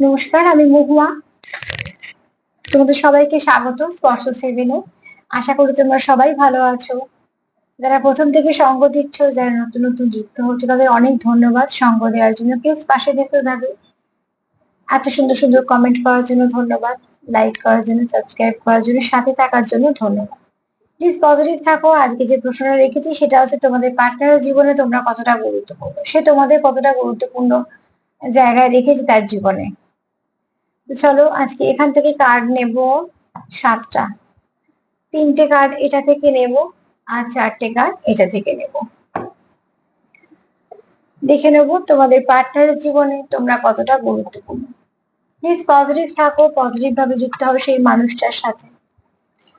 নমস্কার, আমি মহুয়া। তোমাদের সবাইকে স্বাগত স্পর্শ সেভেনে। আশা করি তোমরা সবাই ভালো আছো। যারা প্রথম থেকে সঙ্গ দিচ্ছ, যারা নতুন নতুন যুক্ত হচ্ছে, তাদের অনেক ধন্যবাদ সঙ্গ দেওয়ার জন্য। প্লিজ পাশে দেখতে থাকবে এত সুন্দর সুন্দর কমেন্ট করার জন্য ধন্যবাদ লাইক করার জন্য সাবস্ক্রাইব করার জন্য, সাথে থাকার জন্য ধন্যবাদ। প্লিজ পজিটিভ থাকো। আজকে যে প্রশ্নটা রেখেছি, সেটা হচ্ছে তোমাদের পার্টনারের জীবনে তোমরা কতটা গুরুত্বপূর্ণ? সে তোমাদের কতটা গুরুত্বপূর্ণ জায়গায় রেখেছে তার জীবনে। চলো আজকে এখান থেকে কার্ড নেব সাতটা। তিনটে কার্ড এটা থেকে নেব আর চারটে কার্ড এটা থেকে নেব। দেখে নেব তোমাদের পার্টনারের জীবনে তোমরা কতটা গুরুত্বপূর্ণ। প্লিজ পজিটিভ থাকো পজিটিভ ভাবে যুক্ত হবে সেই মানুষটার সাথে।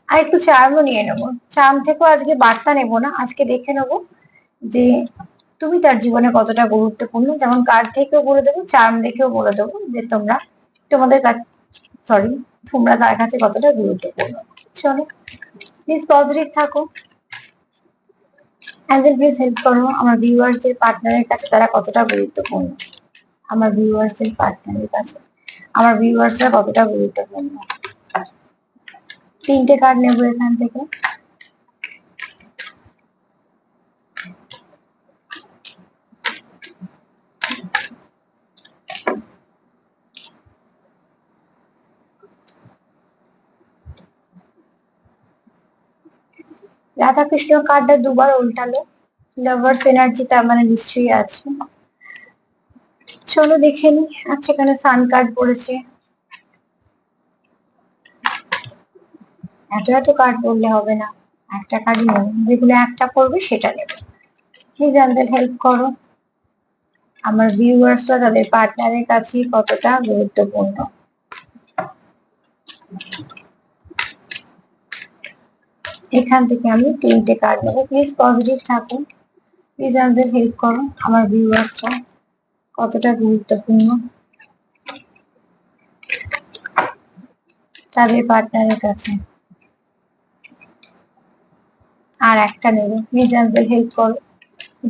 আর একটু চার্মও নিয়ে নেব। চার্ম থেকেও আজকে বার্তা নেব না, আজকে দেখে নেব যে তুমি তার জীবনে কতটা গুরুত্বপূর্ণ। যেমন কার্ড থেকেও বলে দেবো চার্ম দেখেও বলে দেবো যে তোমরা তোমাদের সরি তোমরা তার কাছে কতটা গুরুত্বপূর্ণ? চলো প্লিজ পজিটিভ থাকো। অ্যাঞ্জেল প্লিজ হেল্প করো আমার ভিউয়ার্সদের পার্টনারের কাছে তারা কতটা গুরুত্বপূর্ণ? আমার ভিউয়ার্সদের পার্টনারের কাছে। আমার ভিউয়ার্সরা কতটা গুরুত্বপূর্ণ? তিনটে কার্ড নেব এখান থেকে। রাধাকৃষ্ণ কার্ডটা দুবার উল্টালো। লাভার্স এনার্জি তার মানে নিশ্চয়ই আছে। চলো দেখে নি আচ্ছা এখানে সান কার্ড পড়েছে। এত এত কার্ড পড়লে হবে না। একটা কার্ডই নেব, যেগুলো একটা পড়বে সেটা নেবে। প্লিজ আমাদের হেল্প করো। আমার ভিউয়ার্সরা তাদের পার্টনারের কাছে কতটা গুরুত্বপূর্ণ। এখান থেকে আমি তিনটে কার্ড নেব। প্লিজ পজিটিভ থাকুন। প্লিজ আমাদের হেল্প করো আমার ভিউয়ার্সরা কতটা গুরুত্বপূর্ণ। তাদের পার্টনারের কাছে। আর একটা নেব। প্লিজ আমাদের হেল্প করো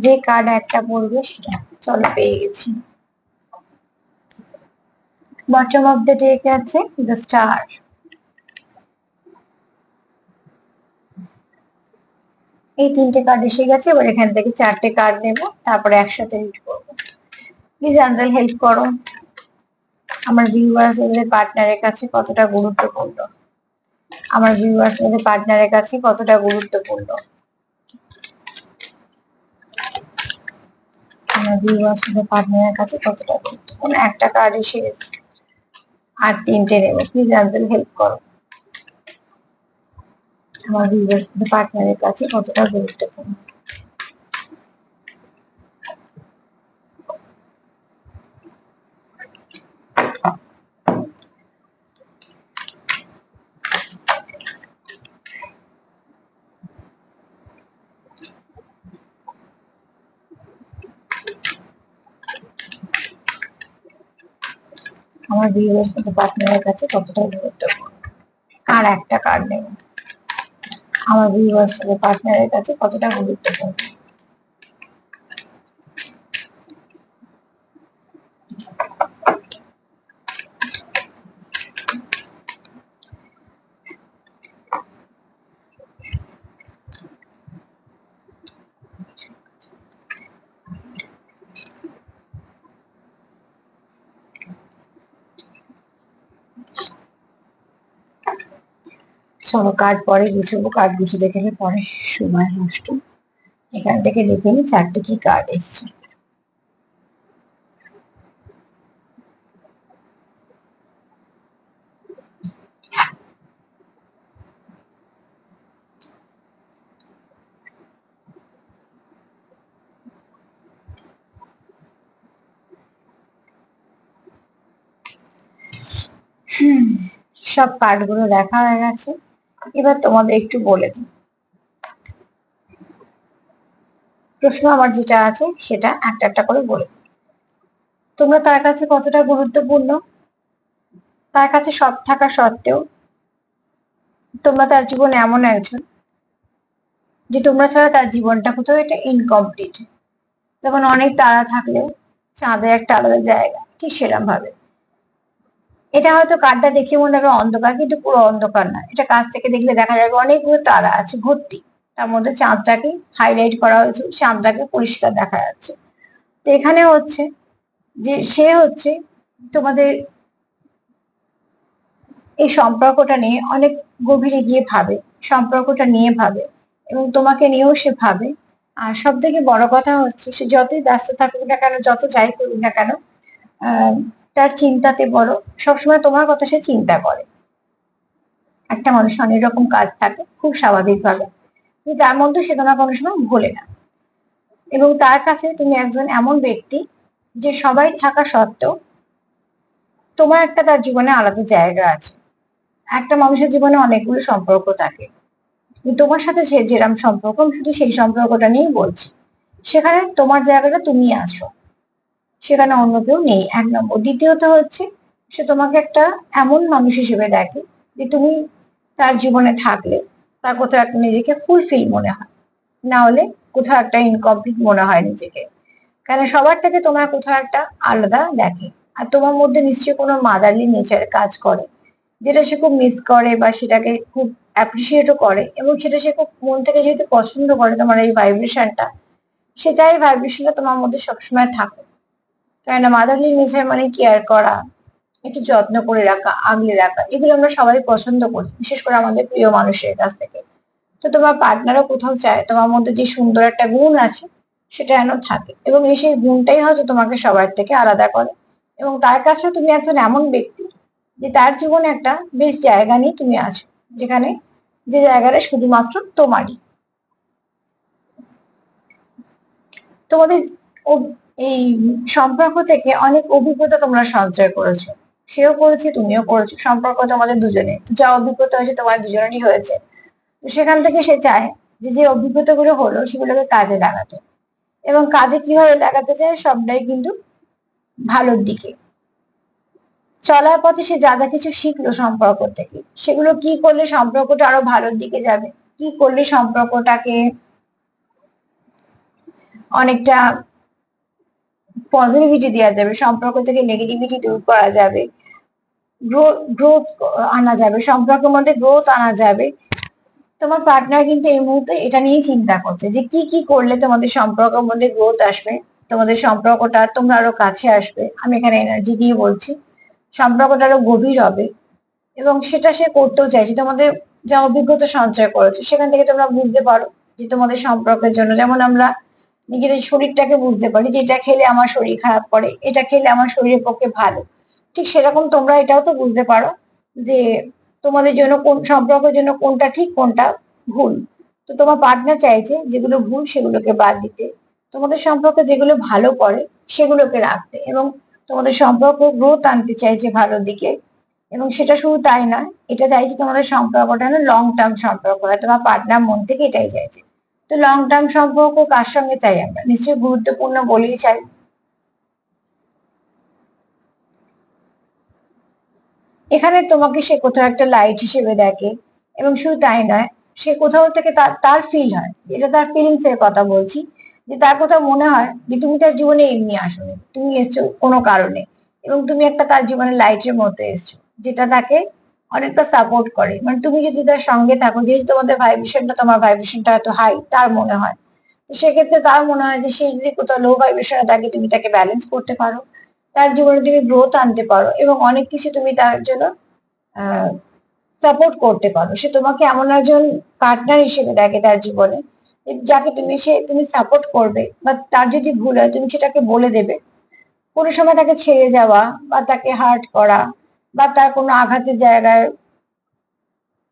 যে কার্ড একটা পড়বে সেটা। চলো পেয়ে গেছি। বটম অফ দ্য ডেকে আছে দ্য স্টার এই তিনটে কার্ড এসে গেছে, এবার এখান থেকে চারটে কার্ড নেব, তারপরে একসাথে রিড করব। প্লিজ আঞ্জল হেল্প করো। আমার ভিউয়ার্স এদের পার্টনারের কাছে কতটা গুরুত্বপূর্ণ? আমার ভিউয়ার্স এদের পার্টনারের কাছে কতটা গুরুত্বপূর্ণ? আমার ভিউয়ার্স এদের পার্টনারের কাছে কতটা গুরুত্বপূর্ণ? একটা কার্ড এসে গেছে। আর তিনটে নেব। প্লিজ আঞ্জল হেল্প করো। আমার পার্টনারের কাছে কতটা গুরুত্বপূর্ণ? আমার ভিউয়ার্স পার্টনারের কাছে কতটা গুরুত্বপূর্ণ? আর একটা কার্ড নেব। আমার ভিউয়ার্স মতো পার্টনারের কাছে কতটা গুরুত্বপূর্ণ? চলো কার্ড পরে গুছবো। কার্ড গুছিয়ে দেখে নিই পরে সময় নষ্ট। এখান থেকে দেখে নিই চারটে কি কার্ড এসছে। সব কার্ডগুলো দেখা হয়ে গেছে। এবার তোমাদের একটু বলে দিই। প্রশ্ন আমার যেটা আছে, সেটা একটা একটা করে বলে তোমরা তার কাছে কতটা গুরুত্বপূর্ণ? তার কাছে সব থাকা সত্ত্বেও তোমরা তার জীবনে এমন একজন যে তোমরা ছাড়া তার জীবনটা কোথাও এটা ইনকমপ্লিট যেমন অনেক তারা থাকলেও চাঁদে একটা আলাদা জায়গা, ঠিক সেরকম ভাবে। এটা হয়তো কার্ডটা দেখে মনে হবে অন্ধকার কিন্তু পুরো অন্ধকার না। এটা কাছ থেকে দেখলে দেখা যাবে অনেকগুলো তারা আছে ভর্তি। তার মধ্যে চাঁদটাকে হাইলাইট করা হয়েছে চাঁদটাকে পরিষ্কার দেখা যাচ্ছে। তো এখানে হচ্ছে যে সে হচ্ছে তোমাদের এই সম্পর্কটা নিয়ে অনেক গভীরে গিয়ে ভাবে সম্পর্কটা নিয়ে ভাবে এবং তোমাকে নিয়েও সে ভাবে। আর সব থেকে বড় কথা হচ্ছে সে যতই ব্যস্ত থাকুক না কেন যত যাই করুক না কেন আহ, তার চিন্তাতে বড়। সবসময় তোমার কথা সে চিন্তা করে। একটা মানুষ অনেক রকম কাজ থাকে, খুব স্বাভাবিকভাবে। কিন্তু তার মধ্যে সে তোমার কোনো সময় ভোলে না। এবং তার কাছে তুমি একজন এমন ব্যক্তি যে সবাই থাকা সত্ত্বেও তোমার একটা তার জীবনে আলাদা জায়গা আছে। একটা মানুষের জীবনে অনেকগুলো সম্পর্ক থাকে। তোমার সাথে সে যেরকম সম্পর্ক, আমি শুধু সেই সম্পর্কটা নিয়েই বলছি। সেখানে তোমার জায়গাটা তুমি আছো। সেখানে অন্য কেউ নেই। এক নম্বর। দ্বিতীয়ত হচ্ছে, সে তোমাকে একটা এমন মানুষ হিসেবে দেখে যে তুমি তার জীবনে থাকলে তার কোথাও একটা নিজেকে ফুলফিল মনে হয়। না হলে কোথাও একটা ইনকমপ্লিট মনে হয় নিজেকে। কারণ সবার থেকে তোমার কোথাও একটা আলাদা দেখে। আর তোমার মধ্যে নিশ্চয়ই কোনো মাদারলি নেচার কাজ করে, যেটা সে খুব মিস করে বা সেটাকে খুব অ্যাপ্রিসিয়েটও করে এবং সেটা সে খুব মন থেকে যেহেতু পছন্দ করে তোমার এই ভাইব্রেশনটা সে চাই ভাইব্রেশনটা তোমার মধ্যে সবসময় থাকুক। কেননা মাদারলি নেচার মানে কেয়ার করা? একটু যত্ন করে রাখা, আগলে রাখা, এগুলো আমরা সবাই পছন্দ করি, বিশেষ করে আমাদের প্রিয় মানুষের কাছ থেকে। তো তোমার পার্টনারও কোথাও চায়, তোমার মধ্যে যে সুন্দর একটা গুণ আছে, সেটা যেন থাকে। এবং এই সেই গুণটাই হয়তো তোমাকে সবার থেকে আলাদা করে। এবং তার কাছে তুমি একজন এমন ব্যক্তি যে তার জীবনে একটা বেশ জায়গা নিয়ে তুমি আছো, যেখানে যে জায়গাটা শুধুমাত্র তোমারই। তোমাদের এই সম্পর্ক থেকে অনেক অভিজ্ঞতা তোমরা সঞ্চয় করেছ। সেও করেছে, তুমিও করেছ। সম্পর্ক তোমাদের দুজনে যা অভিজ্ঞতা হয়েছে তোমার দুজনেরই হয়েছে। তো সেখান থেকে সে চায় যে যে অভিজ্ঞতাগুলো হলো সেগুলোকে কাজে লাগাতে। এবং কাজে কীভাবে লাগাতে চায় সবটাই কিন্তু ভালোর দিকে। চলার পথে সে যা যা কিছু শিখলো সম্পর্ক থেকে, সেগুলো কি করলে সম্পর্কটা আরও ভালোর দিকে যাবে? কি করলে সম্পর্কটাকে অনেকটা পজিটিভিটি দেওয়া যাবে, সম্পর্ক থেকে নেগেটিভিটি দূর করা যাবে গ্রোথ আনা যাবে, সম্পর্কের মধ্যে গ্রোথ আনা যাবে। তোমার পার্টনার কিন্তু এই মুহূর্তে এটা নিয়েই চিন্তা করছে যে কি কি করলে তোমাদের সম্পর্কের মধ্যে গ্রোথ আসবে, তোমাদের সম্পর্কটা তোমরা আরও কাছে আসবে। আমি এখানে এনার্জি দিয়ে বলছি, সম্পর্কটা আরও গভীর হবে এবং সেটা সে করতেও চাইছে। তোমাদের যা অভিজ্ঞতা সঞ্চয় করেছে, সেখান থেকে তোমরা বুঝতে পারো যে তোমাদের সম্পর্কের জন্য, যেমন আমরা নিজেদের শরীরটাকে বুঝতে পারি যে এটা খেলে আমার শরীর খারাপ করে, এটা খেলে আমার শরীরের পক্ষে ভালো। ঠিক সেরকম তোমরা এটাও তো বুঝতে পারো যে তোমাদের জন্য কোন, সম্পর্কের জন্য কোনটা ঠিক, কোনটা ভুল। তো তোমার পার্টনার চাইছে যেগুলো ভুল সেগুলোকে বাদ দিতে। তোমাদের সম্পর্কে যেগুলো ভালো করে সেগুলোকে রাখতে এবং তোমাদের সম্পর্ক গ্রোথ আনতে চাইছে ভালোর দিকে এবং সেটা শুধু তাই না এটা চাইছে তোমাদের সম্পর্কটা লং টার্ম সম্পর্ক হয়। তোমার পার্টনার মন থেকে এটাই চাইছে। তো লং টার্ম সম্পর্ক কার সঙ্গে চাই আমরা? নিশ্চয়ই গুরুত্বপূর্ণ বলেই চাই। এখানে তোমাকে সে কোথাও একটা লাইট হিসেবে দেখে, এবং শুধু তাই নয়, সে কোথাও থেকে তার ফিল হয়। এটা তার ফিলিংস এর কথা বলছি, যে তার কোথাও মনে হয় যে তুমি তার জীবনে এমনি আসোনি, তুমি এসছো কোনো কারণে, এবং তুমি একটা তার জীবনে লাইটের মতো এসছো, যেটা তাকে অনেকটা সাপোর্ট করে। মানে তুমি যদি তার সঙ্গে থাকো, যেহেতু তোমাদের ভাইব্রেশনটা তোমার ভাইব্রেশনটা এত হাই তার মনে হয়। তো সেক্ষেত্রে তার মনে হয় যে, সে যদি কোথাও লো ভাইব্রেশনে থাকে, তুমি তাকে ব্যালেন্স করতে পারো। তার জীবনে তুমি গ্রোথ আনতে পারো এবং অনেক কিছু তুমি তার জন্য সাপোর্ট করতে পারো। সে তোমাকে এমন একজন পার্টনার হিসেবে দেখে তার জীবনে, যাকে তুমি, সে তুমি সাপোর্ট করবে, বা তার যদি ভুল হয়, তুমি সেটাকে বলে দেবে। কোনো সময় তাকে ছেড়ে যাওয়া বা তাকে হার্ট করা বা তার কোনো আঘাতের জায়গায়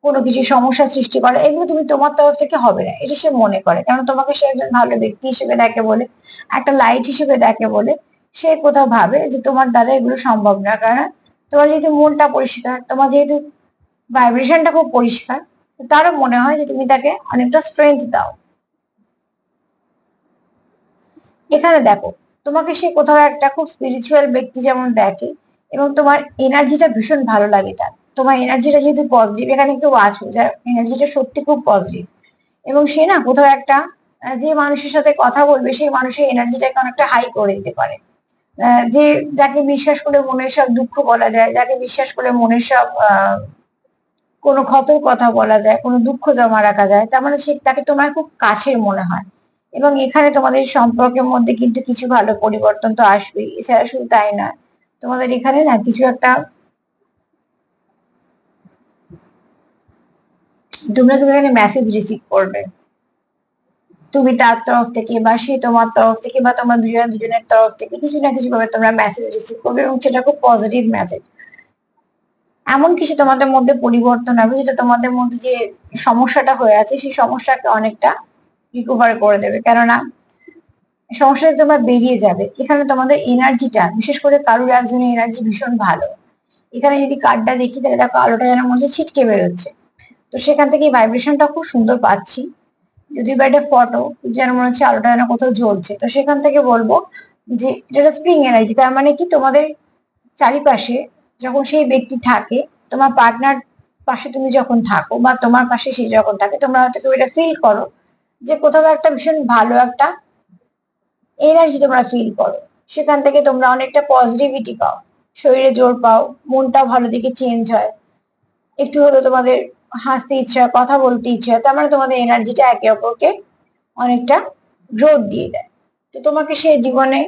কোনো কিছু সমস্যা সৃষ্টি করা, এগুলো তুমি তোমার তরফ থেকে হবে না। এটা সে মনে করে। কারণ তোমাকে সে একজন ভালো ব্যক্তি হিসেবে দেখে বলে, একটা লাইট হিসেবে দেখে বলে, সে কোথাও ভাবে যে তোমার দ্বারা এগুলো সম্ভব না। কারণ তোমার যেহেতু মনটা পরিষ্কার, তোমার যেহেতু ভাইব্রেশনটা খুব পরিষ্কার, তারও মনে হয় যে তুমি তাকে অনেকটা স্ট্রেংথ দাও। এখানে দেখো, তোমাকে সে কোথাও একটা খুব স্পিরিচুয়াল ব্যক্তি যেমন দেখে এবং তোমার এনার্জিটা ভীষণ ভালো লাগে তার। তোমার এনার্জিটা যেহেতু পজিটিভ এখানে কেউ আছো যার এনার্জিটা সত্যি খুব পজিটিভ এবং সে না কোথাও একটা যে মানুষের সাথে কথা বলবে সেই মানুষের এনার্জিটাকে অনেকটা হাই করে দিতে পারে। যে যাকে বিশ্বাস করে মনের সব দুঃখ বলা যায় যাকে বিশ্বাস করে মনের সব আহ, কোনো ক্ষতর কথা বলা যায় কোনো দুঃখ জমা রাখা যায় তার মানে সে তাকে তোমার খুব কাছের মনে হয়। এবং এখানে তোমাদের সম্পর্কের মধ্যে কিন্তু কিছু ভালো পরিবর্তন তো আসবেই এছাড়া শুধু তাই না তোমাদের এখানে না কিছু একটা তোমরা কিন্তু এখানে মেসেজ রিসিভ করবে। তুমি তার তরফ থেকে বা সে তোমার তরফ থেকে বা তোমরা দুজন দুজনের তরফ থেকে কিছু না কিছু ভাবে তোমরা মেসেজ রিসিভ করবে এবং সেটা খুব পজিটিভ মেসেজ এমন কিছু তোমাদের মধ্যে পরিবর্তন হবে যেটা তোমাদের মধ্যে যে সমস্যাটা হয়ে আছে, সেই সমস্যাকে অনেকটা রিকভার করে দেবে। কেননা সমস্যা তোমার বেরিয়ে যাবে। এখানে তোমাদের এনার্জিটা বিশেষ করে কারুর একজনের এনার্জি ভীষণ ভালো। এখানে যদি কার্ডটা দেখি, তাহলে দেখো আলোটা যেন মধ্যে ছিটকে বেরোচ্ছে। তো সেখান থেকে ভাইব্রেশনটা খুব সুন্দর পাচ্ছি। যদি বা এটা ফটো যেন মনে হচ্ছে আলোটা যেন কোথাও জ্বলছে। তো সেখান থেকে বলব যে যেটা স্প্রিং এনার্জি তার মানে কি তোমাদের চারিপাশে যখন সেই ব্যক্তি থাকে, তোমার পার্টনার পাশে তুমি যখন থাকো বা তোমার পাশে সে যখন থাকে, তোমরা হয়তো কেউ এটা ফিল করো যে কোথাও একটা ভীষণ ভালো একটা এনার্জি তোমরা ফিল করো। সেখান থেকে তোমরা অনেকটা পজিটিভিটি পাও। শরীরে জোর পাও, মনটাও ভালো দিকে চেঞ্জ হয়। একটু হলো তোমাদের হাসতে ইচ্ছা কথা বলতে ইচ্ছা তার মানে তোমাদের এনার্জিটা একে অপরকে অনেকটা গ্রোথ দিয়ে দেয়। তো তোমাকে সে জীবনে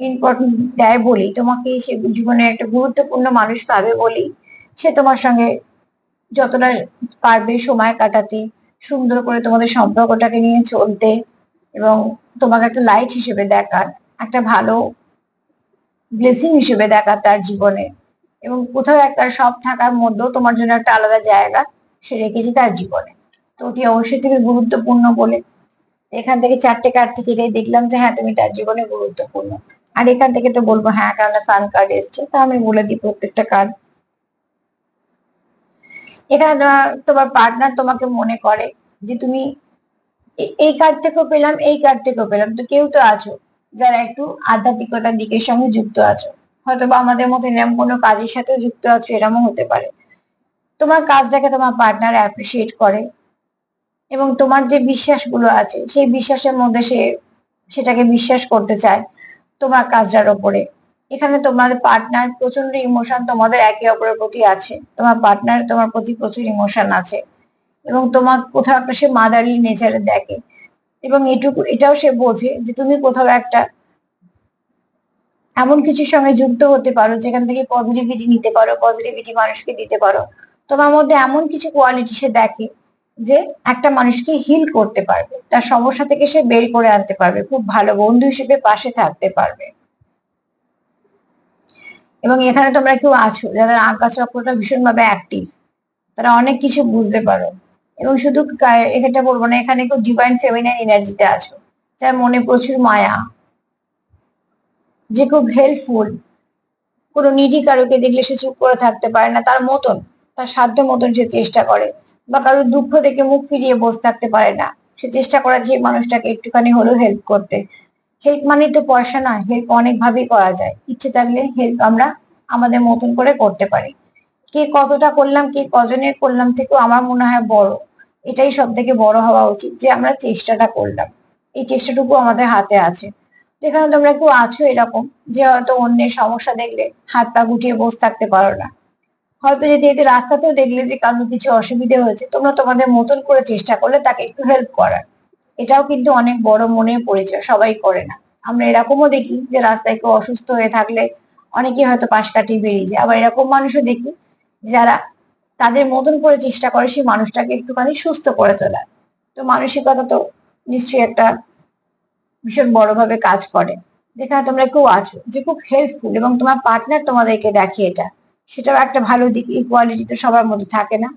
ইম্পর্টেন্স দেয় বলি তোমাকে সে জীবনে একটা গুরুত্বপূর্ণ মানুষ পাবে বলি সে তোমার সঙ্গে যতটা পারবে সময় কাটাতে, সুন্দর করে তোমাদের সম্পর্কটাকে নিয়ে চলতে এবং তোমাকে একটা লাইট হিসেবে দেখার, একটা ভালো ব্লেসিং হিসেবে দেখার তার জীবনে। এবং কোথাও একটা সব থাকার মধ্যেও তোমার জন্য একটা আলাদা জায়গা সে রেখেছে তার জীবনে। তো অতি অবশ্যই তুমি গুরুত্বপূর্ণ বলে এখান থেকে চারটে কার্ড থেকে এটাই দেখলাম যে হ্যাঁ তুমি তার জীবনে গুরুত্বপূর্ণ। আর এখান থেকে তো বলব হ্যাঁ কারণ সান কার্ড এসছে, তা আমি বলে দিই প্রত্যেকটা কার্ড এখানে তোমার- পার্টনার তোমাকে মনে করে যে তুমি এই কার্ড থেকেও পেলাম, এই কার্ড থেকেও পেলাম। তো কেউ তো আছো, যারা একটু আধ্যাত্মিকতার দিকের সঙ্গে যুক্ত আছো। হয়তো বা আমাদের মতো এরকম কোনো কাজের সাথেও যুক্ত আছো এরকমও হতে পারে। তোমার কাজটাকে তোমার পার্টনার অ্যাপ্রিসিয়েট করে এবং তোমার যে বিশ্বাসগুলো আছে, সেই বিশ্বাসের মধ্যে সে সেটাকে বিশ্বাস করতে চায় তোমার কাজটার ওপরে। এখানে তোমার পার্টনার প্রচণ্ড ইমোশন তোমাদের একে অপরের প্রতি আছে, তোমার পার্টনার তোমার প্রতি প্রচুর ইমোশন আছে। এবং তোমার কোথাও একটা সে মাদারলি নেচারে দেখে। এবং এটুকু, এটাও সে বোঝে যে তুমি কোথাও একটা এমন কিছুর সঙ্গে যুক্ত হতে পারো, যেখান থেকে পজিটিভিটি নিতে পারো পজিটিভিটি মানুষকে দিতে পারো। তোমার মধ্যে এমন কিছু কোয়ালিটি সে দেখে যে একটা মানুষকে হিল করতে পারবে। তার সমস্যা থেকে সে বের করে আনতে পারবে। খুব ভালো বন্ধু হিসেবে পাশে থাকতে পারবে। এবং এখানে তোমরা কেউ আছো, যাদের আঁকা চক্রটা ভীষণভাবে অ্যাক্টিভ তারা অনেক কিছু বুঝতে পারো। এবং শুধু এটা বলব না, এখানে কেউ ডিভাইন ফেমিনাইন এনার্জিতে আছো, যার মনে প্রচুর মায়া, যে খুব হেল্পফুল কোনো নিডি কারোকে দেখলে সে চুপ করে থাকতে পারে না, তার মতন, তার সাধ্য মতন সে চেষ্টা করে, বা কারোর দুঃখ থেকে মুখ ফিরিয়ে বসে থাকতে পারে না, সে চেষ্টা করে যে মানুষটাকে একটুখানি হলেও হেল্প করতে। হেল্প মানে তো পয়সা না হেল্প অনেক ভাবেই করা যায়, ইচ্ছে থাকলে হেল্প আমরা আমাদের মতন করে করতে পারি। কে কতটা করলাম, কে কজনের করলাম থেকেও আমার মনে হয় বড়। এটাই সব থেকে বড় হওয়া উচিত যে আমরা চেষ্টাটা করলাম। এই চেষ্টাটুকু আমাদের হাতে আছে। যেখানে তোমরা কেউ আছো এরকম, যে হয়তো অন্যের সমস্যা দেখলে হাত পা গুটিয়ে বসে থাকতে পারো না। হয়তো যদি এতে রাস্তাতেও দেখলে যে কারোর কিছু অসুবিধে হয়েছে, তোমরা তোমাদের মতন করে চেষ্টা করলে তাকে একটু হেল্প করার। এটাও কিন্তু অনেক বড় মনের পরিচয়, সবাই করে না। আমরা এরকমও দেখি যে রাস্তায় কেউ অসুস্থ হয়ে থাকলে অনেকে হয়তো পাশ কাটিয়ে বেরিয়ে যায়। আবার এরকম মানুষও দেখি যারা তাদের মতন করে চেষ্টা করে সেই মানুষটাকে একটুখানি সুস্থ করে তোলার তো মানসিকতা তো নিশ্চয়ই একটা ভীষণ বড়ভাবে কাজ করে। যেখানে তোমরা কেউ আছো যে খুব হেল্পফুল এবং তোমার পার্টনার তোমাদেরকে দেখে এটা, সেটাও একটা ভালো দিক। ইকুয়ালিটি তো সবার মধ্যে থাকে না।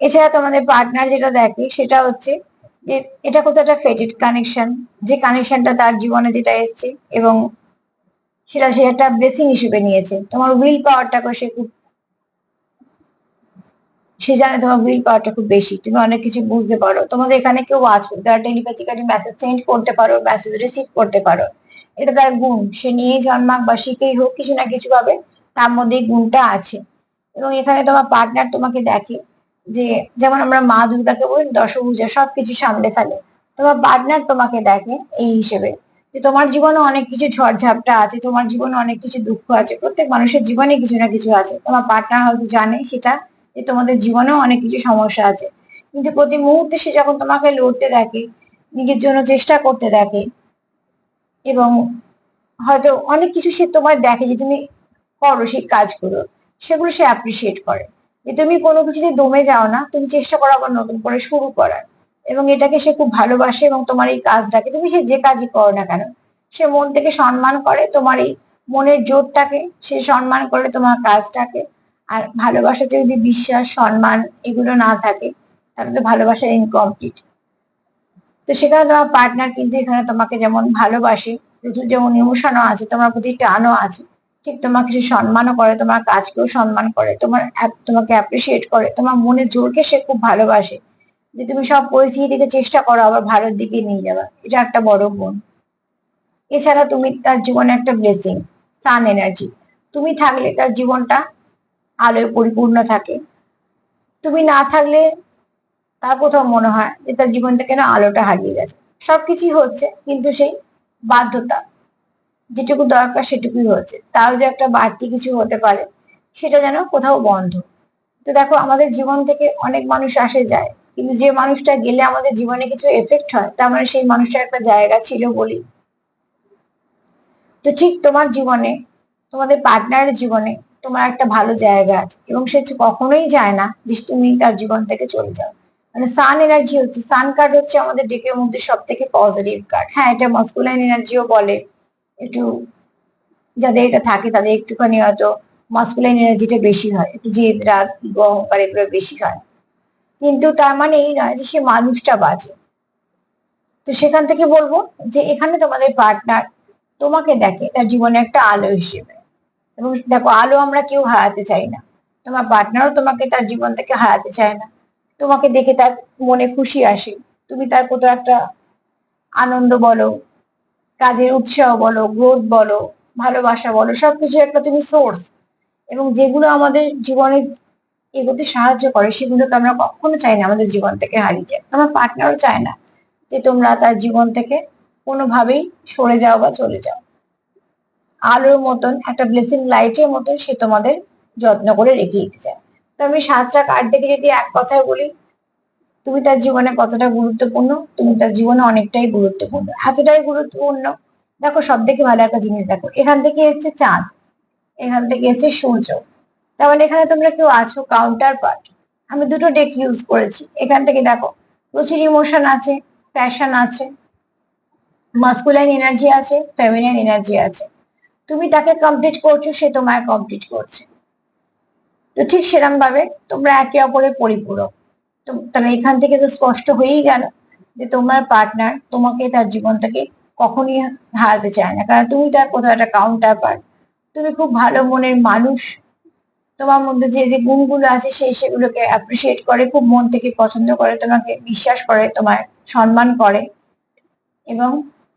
এছাড়া তোমাদের পার্টনার যেটা দেখে, সেটা হচ্ছে যে এটা কোথাও একটা ফেটেড কানেকশন যে কানেকশনটা তার জীবনে যেটা এসছে এবং সেটা সে একটা ব্লেসিং হিসেবে নিয়েছে। তোমার উইল পাওয়ারটাকে সে খুব, সে জানে তোমার উইল পাওয়ারটা খুব বেশি। তুমি অনেক কিছু বুঝতে পারো। তোমাদের এখানে কেউ আছো যারা টেলিপ্যাথিক্যালি মেসেজ সেন্ড করতে পারো মেসেজ রিসিভ করতে পারো, এটা তার গুণ। সে নিয়ে জন্মাক বা শিখেই হোক, কিছু না কিছু ভাবে তার মধ্যে গুণটা আছে। এবং এখানে তোমার পার্টনার তোমাকে দেখে যে, যেমন আমরা মা দুর্গাকে বলি, দশভূজা সবকিছু সামলে ফেলে। তোমার পার্টনার তোমাকে দেখে এই হিসেবে। যে তোমার জীবনে অনেক কিছু ঝড়ঝাপটা আছে, তোমার জীবনে অনেক কিছু দুঃখ আছে, প্রত্যেক মানুষের জীবনে কিছু না কিছু আছে। তোমার পার্টনার হয়তো জানে সেটা যে তোমাদের জীবনেও অনেক কিছু সমস্যা আছে। কিন্তু প্রতি মুহূর্তে সে যখন তোমাকে লড়তে দেখে, নিজের জন্য চেষ্টা করতে দেখে, এবং হয়তো অনেক কিছু সে তোমার দেখে যে তুমি করো, সেই কাজগুলো সেগুলো সে অ্যাপ্রিসিয়েট করে। যে তুমি কোনো কিছুতে দমে যাও না, তুমি চেষ্টা করো আবার নতুন করে শুরু করার। এবং এটাকে সে খুব ভালোবাসে এবং তোমার এই কাজটাকে, তুমি সে যে কাজই করো না কেন, সে মন থেকে সম্মান করে তোমার এই মনের জোরটাকে, সে সম্মান করে তোমার কাজটাকে। আর ভালোবাসাতে যদি বিশ্বাস, সম্মান এগুলো না থাকে, তাহলে তো ভালোবাসা ইনকমপ্লিট তো সেখানে তোমার পার্টনার কিন্তু এখানে তোমাকে যেমন ভালোবাসে, প্রচুর যেমন ইমোশনও আছে, তোমার প্রতি টানও আছে, ঠিক তোমাকে সে সম্মানও করে, তোমার কাজকেও সম্মান করে, তোমার তোমাকে অ্যাপ্রিসিয়েট করে, তোমার মনের জোরকে সে খুব ভালোবাসে। যে তুমি সব পরিস্থিতি থেকে চেষ্টা করো আবার ভালোর দিকে নিয়ে যাবা এটা একটা বড় গুণ। এছাড়া তুমি তার জীবনে একটা ব্লেসিং সান এনার্জি তুমি থাকলে তার জীবনটা আলোয় পরিপূর্ণ থাকে। তুমি না থাকলে তার কোথাও মনে হয় যে তার জীবন থেকে না আলোটা হারিয়ে গেছে। সবকিছুই হচ্ছে, কিন্তু সেই বাধ্যতা যেটুকু দরকার সেটুকুই হচ্ছে। তাও যে একটা বাড়তি কিছু হতে পারে, সেটা যেন কোথাও বন্ধ। তো দেখো, আমাদের জীবন থেকে অনেক মানুষ আসে যায়। কিন্তু যে মানুষটা গেলে আমাদের জীবনে কিছু এফেক্ট হয়, তার মানে সেই মানুষটার একটা জায়গা ছিল বলি। তো ঠিক তোমার জীবনে, তোমাদের পার্টনারের জীবনে তোমার একটা ভালো জায়গা আছে এবং সে কখনোই যায় না যে তুমি তার জীবন থেকে চলে যাও। মানে সান এনার্জি হচ্ছে সান কার্ড হচ্ছে আমাদের ডেকের মধ্যে সব থেকে পজিটিভ কার্ড হ্যাঁ এটা মাস্কুলাইন এনার্জিও বলে, একটু যাদের এটা থাকে তাদের একটুখানি হয়তো মাস্কুলাইন এনার্জিটা বেশি হয়, একটু জেদ রাগ অহংকার এগুলো বেশি হয়। কিন্তু তার মানে এই নয় যে সে মানুষটা বাজে। তো সেখান থেকে বলব যে এখানে তোমাদের পার্টনার তোমাকে দেখে, তার জীবনে একটা আলো হিসেবে এবং দেখো, আলো আমরা কেউ হারাতে চাই না। তোমার পার্টনারও তোমাকে তার জীবন থেকে হারাতে চায় না। তোমাকে দেখে তার মনে খুশি আসে। তুমি তার কোথাও একটা আনন্দ বলো, কাজের উৎসাহ বলো গ্রোথ বলো, ভালোবাসা বলো, সবকিছু একটা তুমি সোর্স এবং যেগুলো আমাদের জীবনে এগোতে সাহায্য করে সেগুলোকে আমরা কখনো চাই না আমাদের জীবন থেকে হারিয়ে যায়। তোমার পার্টনারও চায় না যে তোমরা তার জীবন থেকে কোনোভাবেই সরে যাও বা চলে যাও। আলোর মতন, একটা ব্লেসিং লাইটের মতন সে তোমাদের যত্ন করে রেখে দিতে চায়। তো আমি সাতটা কার্ড দেখে যদি এক কথায় বলি, তুমি তার জীবনে কতটা গুরুত্বপূর্ণ? তুমি তার জীবনে অনেকটাই গুরুত্বপূর্ণ। এতটাই গুরুত্বপূর্ণ? দেখো সব থেকে ভালো একটা জিনিস দেখো। এখান থেকে এসছে চাঁদ। এখান থেকে এসছে সূর্য। তার মানে এখানে তোমরা কেউ আছো কাউন্টার পার্ট আমি দুটো ডেক ইউজ করেছি। এখান থেকে দেখো, প্রচুর ইমোশন আছে প্যাশন আছে মাস্কুলাইন এনার্জি আছে ফেমিনাইন এনার্জি আছে। তুমি তাকে কমপ্লিট করছ, সে তোমায় কমপ্লিট করছে। তো ঠিক সেরকম ভাবে তোমরা একে অপরের পরিপূরক। তো তাহলে এখান থেকে তো স্পষ্ট হয়েই গেল যে তোমার পার্টনার তোমাকে তার জীবন থেকে কখনই হারাতে চায় না। কারণ তুমি তার কোথাও একটা কাউন্টার পার্ট তুমি খুব ভালো মনের মানুষ। তোমার মধ্যে যে যে গুণগুলো আছে সেই সেগুলোকে অ্যাপ্রিসিয়েট করে, খুব মন থেকে পছন্দ করে, তোমাকে বিশ্বাস করে তোমায় সম্মান করে এবং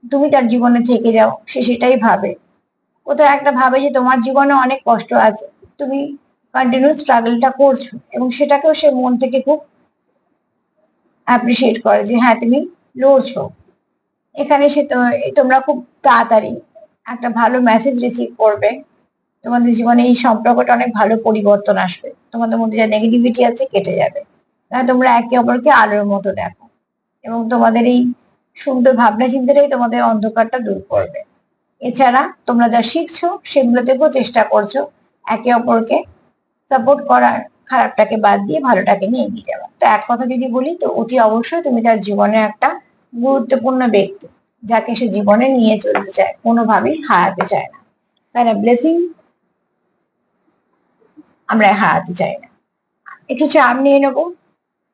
তুমি তার জীবনে থেকে যাও, সে সেটাই ভাবে। কোথাও একটা ভাবে যে তোমার জীবনে অনেক কষ্ট আছে, তুমি কন্টিনিউ স্ট্রাগলটা করছ এবং সেটাকেও সে মন থেকে খুব অ্যাপ্রিসিয়েট করে যে হ্যাঁ তুমি লড়ছো। এখানে সে তোমরা খুব তাড়াতাড়ি একটা ভালো মেসেজ রিসিভ করবে। তোমাদের জীবনে এই সম্পর্কটা অনেক ভালো পরিবর্তন আসবে। তোমাদের মধ্যে যা নেগেটিভিটি আছে কেটে যাবে। তোমরা একে অপরকে আলোর মতো দেখো এবং তোমাদের এই সুন্দর ভাবনা চিন্তাটাই তোমাদের অন্ধকারটা দূর করবে। এছাড়া তোমরা যা শিখছো সেগুলো থেকেও চেষ্টা করছ একে অপরকে সাপোর্ট করার, খারাপটাকে বাদ দিয়ে ভালোটাকে নিয়ে এগিয়ে যাওয়া তো এক কথা যদি বলি, তো অতি অবশ্যই তুমি তার জীবনে একটা গুরুত্বপূর্ণ ব্যক্তি, যাকে সে জীবনে নিয়ে চলতে চায়, কোনোভাবেই হারাতে চায় না। তাই না? ব্লেসিং আমরা হারাতে চাই না। একটু চাপ নিয়ে নেব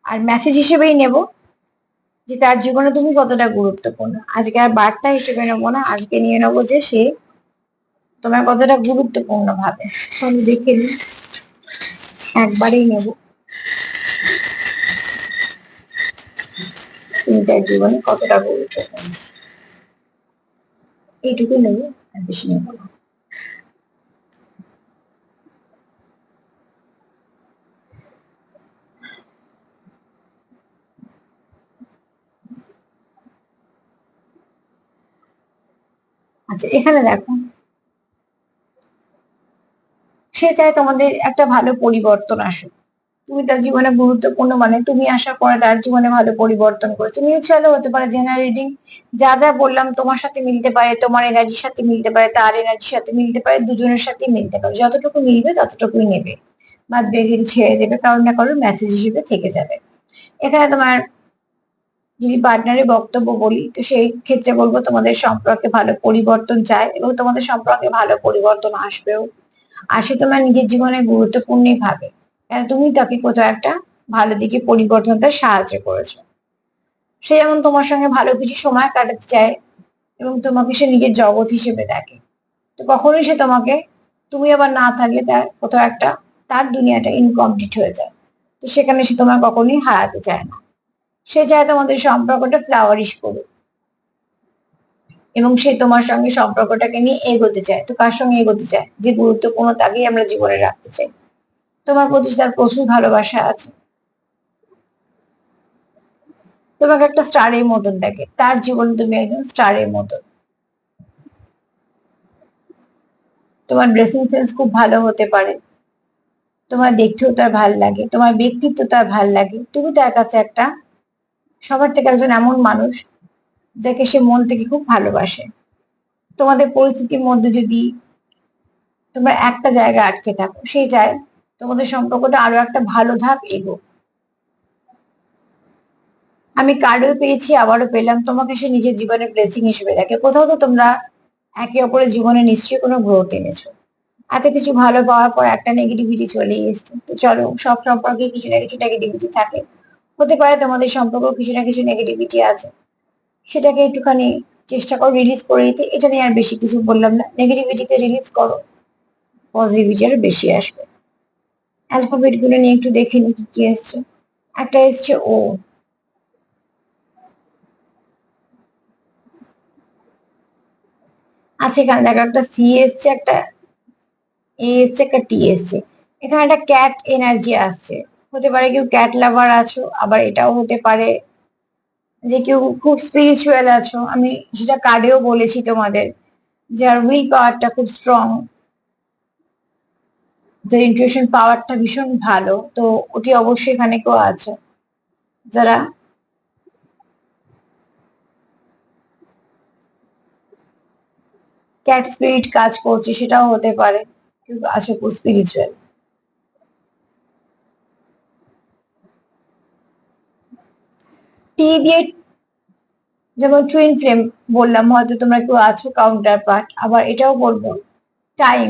আর মেসেজ হিসেবেই নেব যে তার জীবনে তুমি কতটা গুরুত্বপূর্ণ। আজকে আর বার্তা হিসেবে নেব না, আজকে নিয়ে নেব যে সে তোমার কতটা গুরুত্বপূর্ণ ভাবে। আমি দেখে নিই, একবারেই নেব। তুমি তার জীবনে কতটা গুরুত্বপূর্ণ। এইটুকু নেব আর বেশি নেব না। আচ্ছা এখানে দেখো। সে চায় তোমাদের একটা ভালো পরিবর্তন আসুক তুমি তার জীবনে গুরুত্বপূর্ণ মানে তুমি আসার পরে তার জীবনে ভালো পরিবর্তন করেছ। মিউচুয়ালও হতে পারে জেনারেল রিডিং যা যা বললাম তোমার সাথে মিলতে পারে, তোমার এনার্জির সাথে মিলতে পারে, তার এনার্জির সাথে মিলতে পারে, দুজনের সাথে মিলতে পারে। যতটুকু মিলবে ততটুকুই নেবে। বাদ বেগিয়ে ছেড়ে দেবে, কারণ না কারোর মেসেজ হিসেবে থেকে যাবে। এখানে তোমার যদি পার্টনারের বক্তব্য বলি, তো সেই ক্ষেত্রে বলব তোমাদের সম্পর্কে ভালো পরিবর্তন চায় এবং তোমাদের সম্পর্কে ভালো পরিবর্তন আসবেও। আর সে তোমার নিজের জীবনে গুরুত্বপূর্ণই ভাবে। কারণ তুমি তাকে কোথাও একটা ভালো দিকে পরিবর্তনতে সাহায্য করেছ। সে যেমন তোমার সঙ্গে ভালো কিছু সময় কাটাতে চায় এবং তোমাকে সে নিজের জগৎ হিসেবে দেখে। তো কখনোই সে তোমাকে, তুমি আবার না থাকলে তার কোথাও একটা, তার দুনিয়াটা ইনকমপ্লিট হয়ে যায়। তো সেখানে সে তোমার কখনোই হারাতে চায় না। সে চায় তোমাদের সম্পর্কটা ফ্লাওয়ারিশ করুক। এবং সে তোমার সঙ্গে সম্পর্কটাকে নিয়ে এগোতে চায়। তো কার সঙ্গে এগোতে চায়? যে গুরুত্বপূর্ণ তাকেই আমরা জীবনে রাখতে চাই। তোমার প্রতি তার প্রচুর ভালোবাসা আছে। তোমাকে একটা স্টারের মতন দেখে। তার জীবনে তুমি একজন স্টারের মতন। তোমার ড্রেসিং সেন্স খুব ভালো হতে পারে। তোমার দেখতেও তার ভালো লাগে। তোমার ব্যক্তিত্ব তার ভালো লাগে। তুমি তার কাছে একটা সবার থেকে একজন এমন মানুষ যাকে সে মন থেকে খুব ভালোবাসে। তোমাদের পরিস্থিতির মধ্যে যদি তোমরা একটা জায়গায় আটকে থাকো, সেই যায় তোমাদের সম্পর্কটা আরও একটা ভালো ধাপ এগো আমি কার্ডও পেয়েছি, আবারও পেলাম। তোমাকে সে নিজের জীবনে ব্লেসিং হিসেবে দেখে। কোথাও তো তোমরা একে অপরের জীবনে নিশ্চয়ই কোনো গ্রোথ এনেছো। এত কিছু ভালো পাওয়ার পর একটা নেগেটিভিটি চলে এসছে। তো চলো, সব সম্পর্কে কিছু না কিছু নেগেটিভিটি থাকে। হতে পারে তোমাদের সম্পর্ক কিছু না কিছু নেগেটিভিটি আছে। সেটাকে একটুখানি চেষ্টা করো রিলিজ করে দিতে। এটা নিয়ে আর বেশি কিছু বললাম না। নেগেটিভিটিকে রিলিজ করো। পজিটিভিটি আরও বেশি আসবে। অ্যালফাবেটগুলো নিয়ে একটু দেখে নি কি কি এসছে। একটা এসছে ও আচ্ছা এখানে দেখো একটা সি এসছে, একটা এ এসছে, একটা টি এসছে। এখানে একটা ক্যাট এনার্জি আসছে। হতে পারে কেউ ক্যাট লাভার আছো, আবার এটাও হতে পারে যে কেউ খুব স্পিরিচুয়াল আছো। আমি সেটা কার্ডেও বলেছি তোমাদের যে যার উইল পাওয়ারটা খুব স্ট্রং যে ইন্টুইশন পাওয়ারটা ভীষণ ভালো, তো ওটি অবশ্যই এখানে কেউ আছে। যারা ক্যাট স্পিরিট কাজ করছে, সেটাও হতে পারে। কেউ আছে খুব স্পিরিচুয়াল টি দিয়ে যেমন টুইন ফ্লেম বললাম, হয়তো তোমরা কেউ আছো কাউন্টার পার্ট আবার এটাও বলব টাইম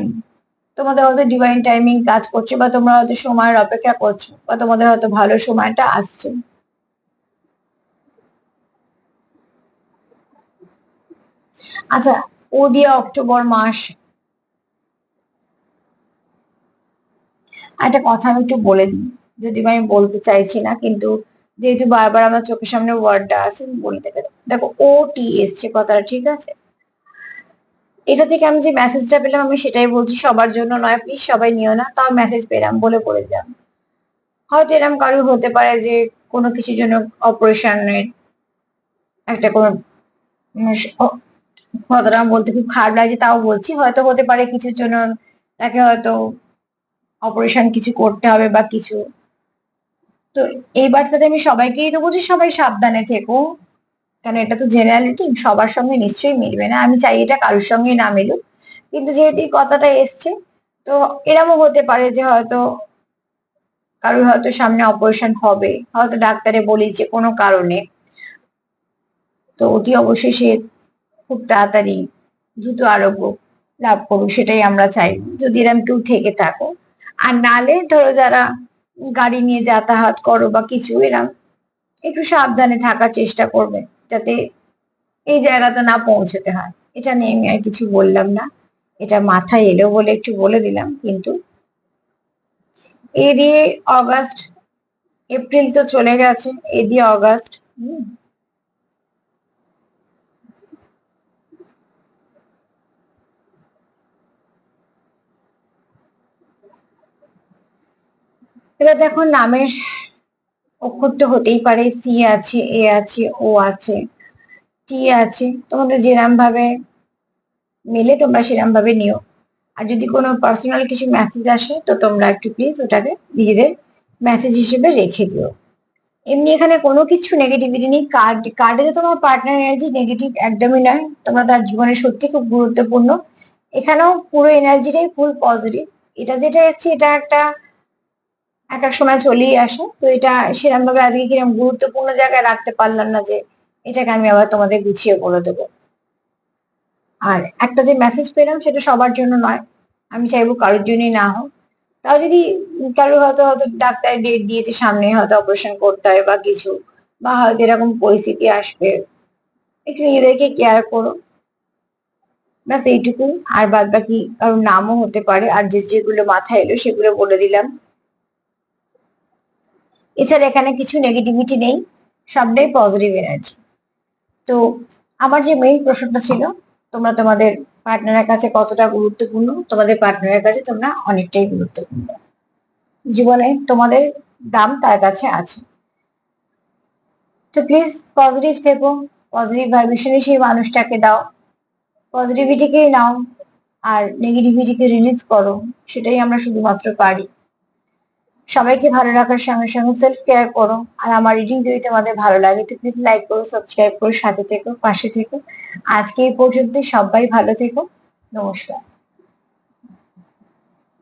তোমাদের হয়তো ডিভাইন টাইমিং কাজ করছে বা তোমরা হয়তো সময়ের অপেক্ষা করছ বা তোমাদের হয়তো ভালো সময়টা আসছে। আচ্ছা ও দিয়ে অক্টোবর মাস। একটা কথা আমি একটু বলে দিই, যদি আমি বলতে চাইছি না, কিন্তু যেহেতু বারবার আমার চোখের সামনে ওয়ার্ডটা আছে বলতে গেলে দেখো ও টি এসছে কথাটা, ঠিক আছে? এটা থেকে আমি যে মেসেজটা পেলাম, আমি সেটাই বলছি, সবার জন্য নয় প্লিজ সবাই নিও না, তাও মেসেজ পেলাম বলে বলে দিলাম হয়তো এরকম কারোর হতে পারে যে কোনো কিছুর জন্য অপারেশনের একটা কোনো কথাটা বলতে খুব খারাপ লাগছে তাও বলছি। হয়তো হতে পারে কিছুর জন্য তাকে হয়তো অপারেশন কিছু করতে হবে বা কিছু তো এই বার্তাটা আমি সবাইকেই দেবো যে সবাই সাবধানে থেকো। কারণ এটা তো জেনারেলিটি সবার সঙ্গে নিশ্চয়ই মিলবে না। আমি চাই এটা কারোর সঙ্গে না মিলুক। কিন্তু যেহেতু এই কথাটা এসছে, তো এরমও হতে পারে যে হয়তো কারোর হয়তো সামনে অপারেশন হবে। হয়তো ডাক্তারে বলি যে কোনো কারণে। তো অতি অবশ্যই সে খুব তাড়াতাড়ি দ্রুত আরোগ্য লাভ করুক, সেটাই আমরা চাই। যদি এরম কেউ থেকে থাকো। আর নালে ধরো যারা গাড়ি নিয়ে যাতায়াত করো বা কিছু এরম একটু সাবধানে থাকার চেষ্টা করবে যাতে এই জায়গাতে না পৌঁছতে হয়। এটা নিয়ে আমি আর কিছু বললাম না। এটা মাথায় এলো বলে একটু বলে দিলাম, কিন্তু এ দিয়ে অগাস্ট, এপ্রিল তো চলে গেছে, এ দিয়ে অগাস্ট, হম এবার দেখো নামের অক্ষর তো হতেই পারে সি আছে এ আছে ও আছে টি আছে। তোমাদের যেরাম ভাবে মেলে তোমরা সেরকম ভাবে নিও। আর যদি কোনো পার্সোনাল কিছু মেসেজ আসে, তো তোমরা একটু প্লিজ ওটাকে নিজেদের মেসেজ হিসেবে রেখে দিও। এমনি এখানে কোনো কিছু নেগেটিভিটি নেই। কার্ড কার্ডে তো তোমার পার্টনার এনার্জি নেগেটিভ একদমই নয়। তোমরা তার জীবনে সত্যি খুব গুরুত্বপূর্ণ। এখানেও পুরো এনার্জিটাই ফুল পজিটিভ এটা যেটা এসছে, এটা একটা এক এক সময় চলেই আসে। তো এটা সেরকম ভাবে আজকে কীরকম গুরুত্বপূর্ণ জায়গায় রাখতে পারলাম না যে, এটাকে আমি আবার তোমাদের গুছিয়ে বলে দেবো। আর একটা যে মেসেজ পেলাম সেটা সবার জন্য নয়। আমি চাইব কারোর জন্যই না হোক। তাও যদি কারোর হয়তো হয়তো ডাক্তার ডেট দিয়েছে সামনে হয়তো অপারেশন করতে হয় বা কিছু, বা হয়তো এরকম পরিস্থিতি আসবে, একটু নিজেদেরকে কেয়ার করো। ব্যাস এইটুকু। আর বাদ বাকি কারোর নামও হতে পারে। আর যে, যেগুলো মাথায় এলো সেগুলো বলে দিলাম। এছাড়া এখানে কিছু নেগেটিভিটি নেই সবটাই পজিটিভ এনার্জি তো আমার যে মেইন প্রশ্নটা ছিল, তোমরা তোমাদের পার্টনারের কাছে কতটা গুরুত্বপূর্ণ? তোমাদের পার্টনারের কাছে তোমরা অনেকটাই গুরুত্বপূর্ণ। জীবনে তোমাদের দাম তার কাছে আছে। তো প্লিজ পজিটিভ থেকো পজিটিভ ভাইব্রেশনে সেই মানুষটাকে দাও। পজিটিভিটিকেই নাও, আর নেগেটিভিটিকে রিলিজ করো, সেটাই আমরা শুধুমাত্র পারি। সবাইকে ভালো রাখার সঙ্গে সঙ্গে সেলফ কেয়ার করো। আর আমার রিডিং যদি তোমাদের ভালো লাগে তো প্লিজ লাইক করো সাবস্ক্রাইব করো, সাথে থেকো, পাশে থেকো। আজকে এই পর্যন্ত সবাই ভালো থেকো। নমস্কার।